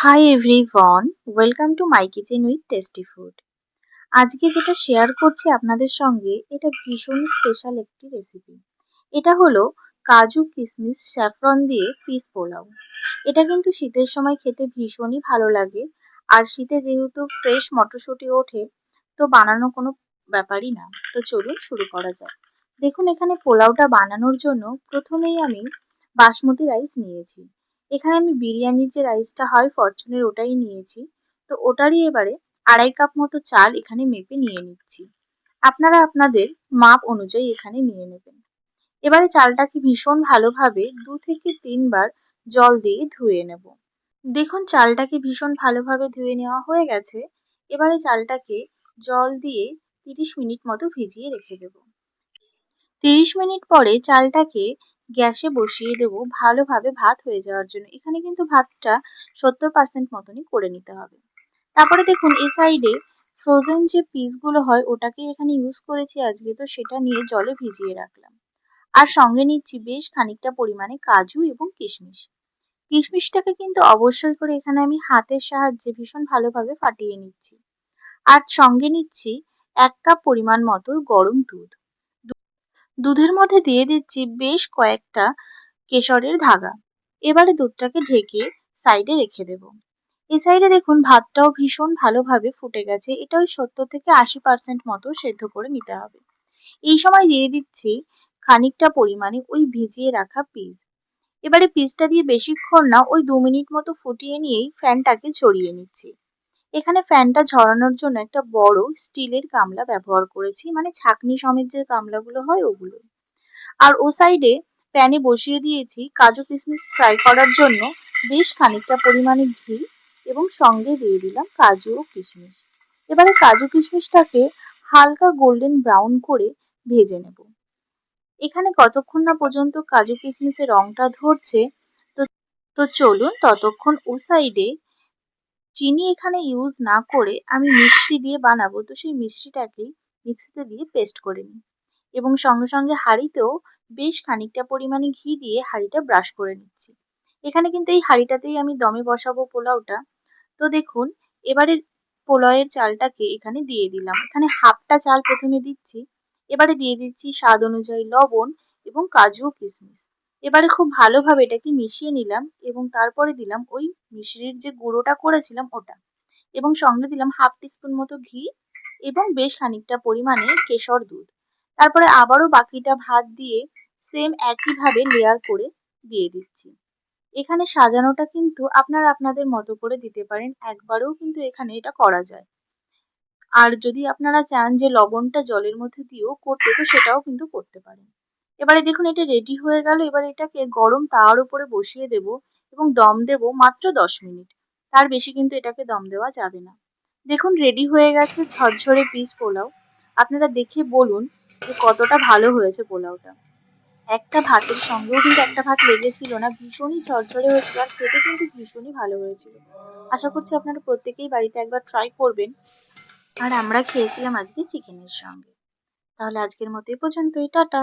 Hi everyone welcome to my kitchen with tasty food আজকে যেটা share করছি আপনাদের সঙ্গে, এটা ভীষণই স্পেশাল একটি রেসিপি এটা হলো কাজু কিশমিশ স্যাফরন দিয়ে পিস পোলাও। এটা কিন্তু শীতের সময় খেতে ভীষণই ভালো লাগে। আর শীতে যেহেতু ফ্রেশ মটরশুঁটি ওঠে, তো বানানো কোনো ব্যাপারই না। তো চলুন শুরু করা যাক। দেখুন, এখানে পোলাওটা বানানোর জন্য প্রথমেই আমি বাসমতি রাইস নিয়েছি। এখানে আমি বিরিয়ানির যে রাইসটা হয়, ফরচুনের ওটাই নিয়েছি। তো ওটারই এবারে আড়াই কাপ মতো চাল এখানে মেপে নিয়ে নিচ্ছি। আপনারা আপনাদের মাপ অনুযায়ী এখানে নিয়ে নেবেন। এবারে চালটাকে ভীষণ ভালোভাবে দু থেকে তিনবার জল দিয়ে ধুয়ে নেব। দেখুন, চালটাকে ভীষণ ভালোভাবে ধুয়ে নেওয়া হয়ে গেছে। এবারে চালটাকে জল দিয়ে তিরিশ মিনিট মতো ভিজিয়ে রেখে দেব। তিরিশ মিনিট পরে চালটাকে গ্যাসে বসিয়ে দেব ভালোভাবে ভাত হয়ে যাওয়ার জন্য। এখানে কিন্তু ভাতটা সত্তর পার্সেন্ট মতনই করে নিতে হবে। তারপরে দেখুন এই সাইডে ফ্রোজেন যে পিসগুলো হয় ওটাকে এখানে ইউজ করেছি আজকে, তো সেটা নিয়ে জলে ভিজিয়ে রাখলাম। আর সঙ্গে নিচ্ছি বেশ খানিকটা পরিমাণে কাজু এবং কিশমিশ। কিশমিশটাকে কিন্তু অবশ্যই করে এখানে আমি হাতের সাহায্যে ভীষণ ভালোভাবে ফাটিয়ে নিচ্ছি। আর সঙ্গে নিচ্ছি এক কাপ পরিমাণ মতো গরম দুধ। দুধের মধ্যে দিয়ে দিচ্ছি বেশ কয়েকটা কেশরের ধাগা। এবারে দুধটাকে ঢেকে সাইডে রেখে দেব। এই সাইডে দেখুন, ভাতটাও ভীষণ ভালোভাবে ফুটে গেছে। এটা ওই সত্তর থেকে আশি পার্সেন্ট মতো সেদ্ধ করে নিতে হবে। এই সময় দিয়ে দিচ্ছি খানিকটা পরিমাণে ওই ভিজিয়ে রাখা পিস। এবারে পিসটা দিয়ে বেশিক্ষণ না, ওই দু মিনিট মতো ফুটিয়ে নিয়েই ফ্যানটাকে ছড়িয়ে নিচ্ছি। এখানে ফ্যানটা ঝরানোর জন্য একটা বড় স্টিলের গামলা ব্যবহার করেছি মানে ছাকনি সমেত যে গামলাগুলো হয় ওগুলো। আর ও সাইডে প্যানে বসিয়ে দিয়েছি কাজু কিশমিশ ফ্রাই করার জন্য বেশ খানিকটা পরিমাণে ঘি এবং সঙ্গে দিয়ে দিলাম কাজু ও কিশমিশ এবারে কাজু কিশমিশটাকে হালকা গোল্ডেন ব্রাউন করে ভেজে নেব। এখানে কতক্ষণ না পর্যন্ত কাজু কিশমিশের রংটা ধরছে, তো তো চলুন ততক্ষণ ও সাইডে চিনি এখানে ইউজ না করে আমি মিষ্টি দিয়ে বানাবো, তো সেই মিষ্টিটাকেই মিক্সিতে দিয়ে পেস্ট করে নিই। এবং সঙ্গে সঙ্গে হাঁড়িতেও বেশ খানিকটা পরিমাণে ঘি দিয়ে হাঁড়িটা ব্রাশ করে নিচ্ছি। এখানে কিন্তু এই হাঁড়িটাতেই আমি দমে বসাবো পোলাওটা। তো দেখুন, এবারে পোলাওয়ের চালটাকে এখানে দিয়ে দিলাম। এখানে হাফটা চাল প্রথমে দিচ্ছি। এবারে দিয়ে দিচ্ছি স্বাদ অনুযায়ী লবণ এবং কাজু কিশমিশ। এবারে খুব ভালোভাবে এটাকে মিশিয়ে নিলাম এবং তারপরে দিলাম ওই মিশ্রির যে গুঁড়োটা করেছিলাম ওটা। এবং সঙ্গে দিলাম হাফ টিস্পুন মতো ঘি এবং বেশ খানিকটা পরিমাণে কেশর দুধ। তারপরে আবারও বাকিটা ভাত দিয়ে সেম একইভাবে লেয়ার করে দিয়ে দিচ্ছি। এখানে সাজানোটা কিন্তু আপনারা আপনাদের মতো করে দিতে পারেন, একবারেও কিন্তু এখানে এটা করা যায়। আর যদি আপনারা চান যে লবণটা জলের মধ্যে দিয়েও করতে, তো সেটাও কিন্তু করতে পারেন। এবারে দেখুন এটা রেডি হয়ে গেল, এবার এটাকে গরম তাওয়ার উপরে বসিয়ে দেব এবং দম দেব মাত্র দশ মিনিট। তার বেশি কিন্তু এটাকে দম দেওয়া যাবে না। দেখুন রেডি হয়ে গেছে ঝরঝরে পিস পোলাও। আপনারা দেখে বলুন যে কতটা ভালো হয়েছে পোলাওটা। একটা ভাতের সঙ্গেও কিন্তু একটা ভাত লেগেছিল না, ভীষণই ঝরঝরে হয়েছিল আর খেতে কিন্তু ভীষণই ভালো হয়েছিল। আশা করছি আপনারা প্রত্যেকেই বাড়িতে একবার ট্রাই করবেন। আর আমরা খেয়েছিলাম আজকে চিকেনের সঙ্গে। তাহলে আজকের মতো এ পর্যন্তই, টাটা।